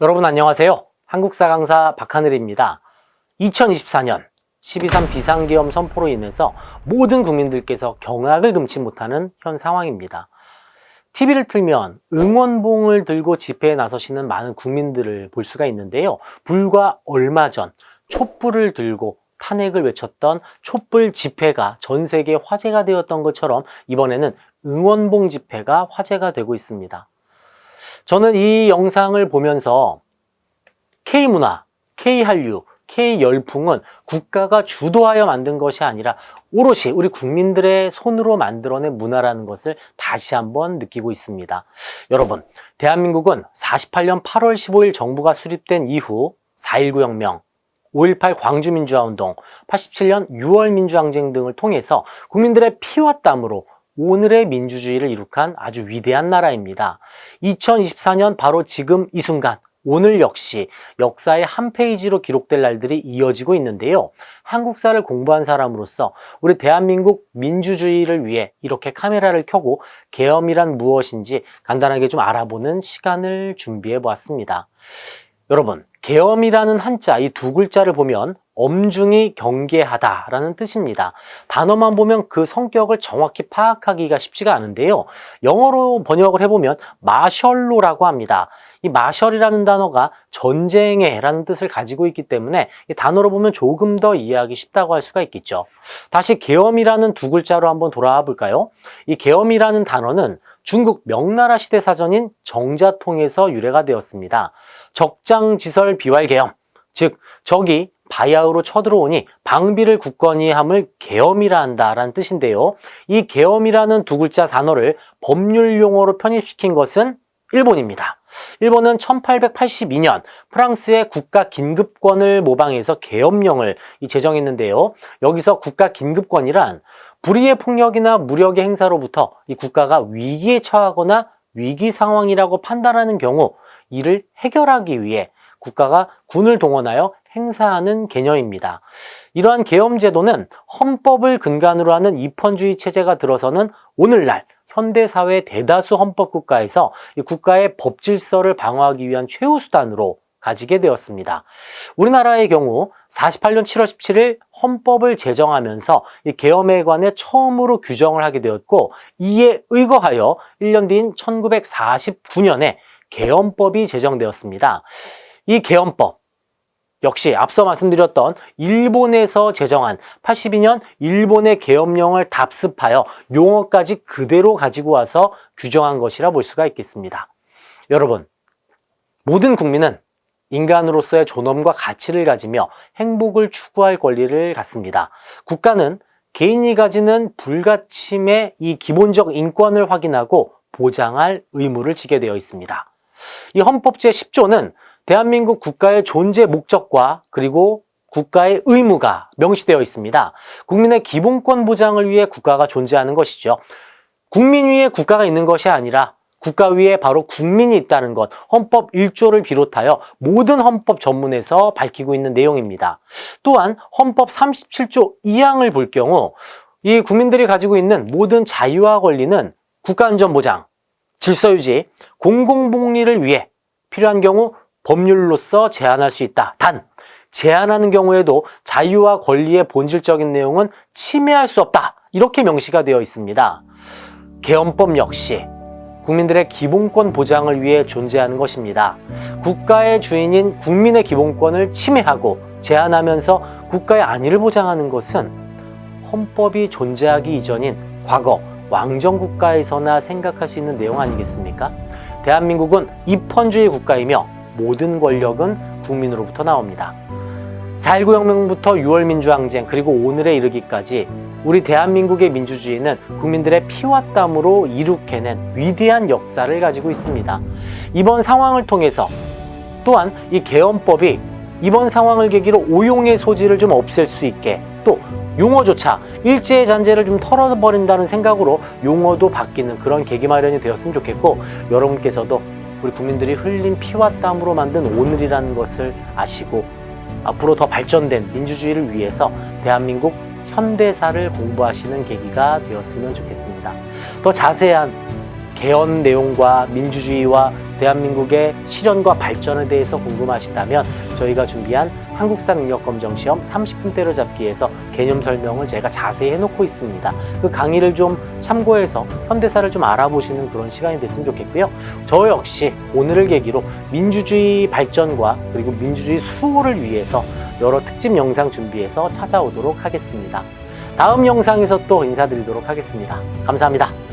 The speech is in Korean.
여러분 안녕하세요. 한국사 강사 박하늘입니다. 2024년 12.3 비상계엄 선포로 인해서 모든 국민들께서 경악을 금치 못하는 현 상황입니다. TV를 틀면 응원봉을 들고 집회에 나서시는 많은 국민들을 볼 수가 있는데요. 불과 얼마 전 촛불을 들고 탄핵을 외쳤던 촛불 집회가 전 세계 화제가 되었던 것처럼 이번에는 응원봉 집회가 화제가 되고 있습니다. 저는 이 영상을 보면서 K문화, K한류, K열풍은 국가가 주도하여 만든 것이 아니라 오롯이 우리 국민들의 손으로 만들어낸 문화라는 것을 다시 한번 느끼고 있습니다. 여러분, 대한민국은 48년 8월 15일 정부가 수립된 이후 4.19 혁명, 5.18 광주민주화운동, 87년 6월 민주항쟁 등을 통해서 국민들의 피와 땀으로 오늘의 민주주의를 이룩한 아주 위대한 나라입니다. 2024년 바로 지금 이 순간 오늘 역시 역사의 한 페이지로 기록될 날들이 이어지고 있는데요. 한국사를 공부한 사람으로서 우리 대한민국 민주주의를 위해 이렇게 카메라를 켜고 계엄이란 무엇인지 간단하게 좀 알아보는 시간을 준비해 보았습니다. 여러분, 계엄이라는 한자, 이 두 글자를 보면 엄중히 경계하다라는 뜻입니다. 단어만 보면 그 성격을 정확히 파악하기가 쉽지가 않은데요. 영어로 번역을 해보면 마셜로라고 합니다. 이 마셜이라는 단어가 전쟁에라는 뜻을 가지고 있기 때문에 이 단어로 보면 조금 더 이해하기 쉽다고 할 수가 있겠죠. 다시 계엄이라는 두 글자로 한번 돌아와 볼까요? 이 계엄이라는 단어는 중국 명나라 시대 사전인 정자통에서 유래가 되었습니다. 적장지설 비활계엄, 즉 적이 바야흐로 쳐들어오니 방비를 굳건히 함을 계엄이라 한다라는 뜻인데요. 이 계엄이라는 두 글자 단어를 법률 용어로 편입시킨 것은 일본입니다. 일본은 1882년 프랑스의 국가 긴급권을 모방해서 계엄령을 제정했는데요. 여기서 국가 긴급권이란 불의의 폭력이나 무력의 행사로부터 이 국가가 위기에 처하거나 위기 상황이라고 판단하는 경우 이를 해결하기 위해 국가가 군을 동원하여 행사하는 개념입니다. 이러한 계엄 제도는 헌법을 근간으로 하는 입헌주의 체제가 들어서는 오늘날 현대 사회 대다수 헌법 국가에서 이 국가의 법 질서를 방어하기 위한 최후 수단으로 가지게 되었습니다. 우리나라의 경우 48년 7월 17일 헌법을 제정하면서 이 계엄에 관해 처음으로 규정을 하게 되었고 이에 의거하여 1년 뒤인 1949년에 계엄법이 제정되었습니다. 이 계엄법 역시 앞서 말씀드렸던 일본에서 제정한 82년 일본의 계엄령을 답습하여 용어까지 그대로 가지고 와서 규정한 것이라 볼 수가 있겠습니다. 여러분, 모든 국민은 인간으로서의 존엄과 가치를 가지며 행복을 추구할 권리를 갖습니다. 국가는 개인이 가지는 불가침의 이 기본적 인권을 확인하고 보장할 의무를 지게 되어 있습니다. 이 헌법 제10조는 대한민국 국가의 존재 목적과 그리고 국가의 의무가 명시되어 있습니다. 국민의 기본권 보장을 위해 국가가 존재하는 것이죠. 국민 위에 국가가 있는 것이 아니라 국가 위에 바로 국민이 있다는 것, 헌법 1조를 비롯하여 모든 헌법 전문에서 밝히고 있는 내용입니다. 또한 헌법 37조 2항을 볼 경우 이 국민들이 가지고 있는 모든 자유와 권리는 국가안전보장, 질서유지, 공공복리를 위해 필요한 경우 법률로서 제한할 수 있다. 단, 제한하는 경우에도 자유와 권리의 본질적인 내용은 침해할 수 없다. 이렇게 명시가 되어 있습니다. 개헌법 역시 국민들의 기본권 보장을 위해 존재하는 것입니다. 국가의 주인인 국민의 기본권을 침해하고 제한하면서 국가의 안위를 보장하는 것은 헌법이 존재하기 이전인 과거 왕정 국가에서나 생각할 수 있는 내용 아니겠습니까? 대한민국은 입헌주의 국가이며 모든 권력은 국민으로부터 나옵니다. 4.19 혁명부터 6월 민주항쟁 그리고 오늘에 이르기까지 우리 대한민국의 민주주의는 국민들의 피와 땀으로 이룩해낸 위대한 역사를 가지고 있습니다. 이번 상황을 통해서 또한 이 개헌법이 이번 상황을 계기로 오용의 소지를 좀 없앨 수 있게 또 용어조차 일제의 잔재를 좀 털어버린다는 생각으로 용어도 바뀌는 그런 계기 마련이 되었으면 좋겠고 여러분께서도 우리 국민들이 흘린 피와 땀으로 만든 오늘이라는 것을 아시고 앞으로 더 발전된 민주주의를 위해서 대한민국 현대사를 공부하시는 계기가 되었으면 좋겠습니다. 더 자세한 개헌 내용과 민주주의와 대한민국의 실현과 발전에 대해서 궁금하시다면 저희가 준비한 한국사 능력검정 시험 30분 때려잡기에서 개념 설명을 제가 자세히 해놓고 있습니다. 그 강의를 좀 참고해서 현대사를 좀 알아보시는 그런 시간이 됐으면 좋겠고요. 저 역시 오늘을 계기로 민주주의 발전과 그리고 민주주의 수호를 위해서 여러 특집 영상 준비해서 찾아오도록 하겠습니다. 다음 영상에서 또 인사드리도록 하겠습니다. 감사합니다.